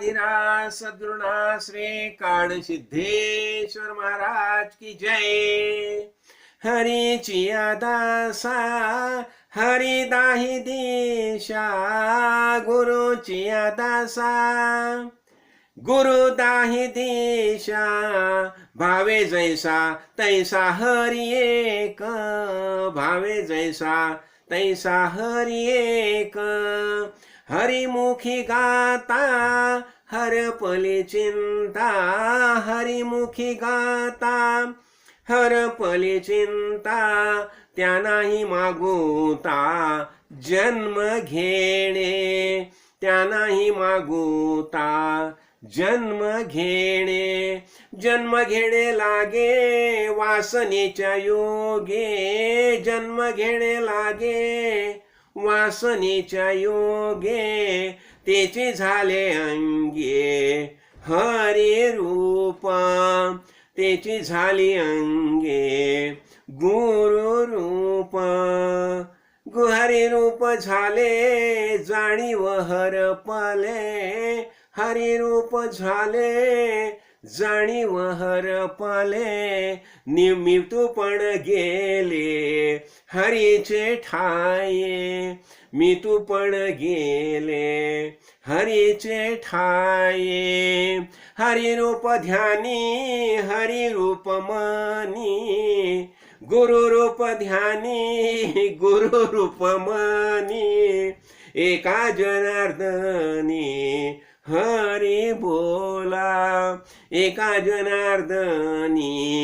राधिराज सद्गुरुनाथ श्री काळ सिद्धेश्वर महाराज की जय. हरीची आदासा हरी दाही दिशा गुरुची दासा. गुरु दाही दिशा भावे जैसा तैसा हरी एक. भावे जैसा तैसा हरी एक. हरिमुखी गाता हरपली चिंता। हरिमुखी गाता हरपली चिंता। त्यांनाही मागोता जन्म घेणे। त्यांनाही मागोता जन्म घेणे। जन्म घेणे लागे वासनेच्या योगे। जन्म घेणे लागे वासनेच्या योगे तेचे झाले अंगे. हरे रूपा तेची झाली अंगे. गुरु रूप गुहरी रूप झाले जाणीव हरपले हरी रूप झाले जाणीव हरपले निमितू पण गेले हरीचे ठाये मी तू पण गेले हरीचे ठाये. हरी रूप ध्यानी हरी रूप मानी गुरु रूप ध्यानी गुरु रूप मानी एका जनार्दनी हरी बोला. एका जनार्दनी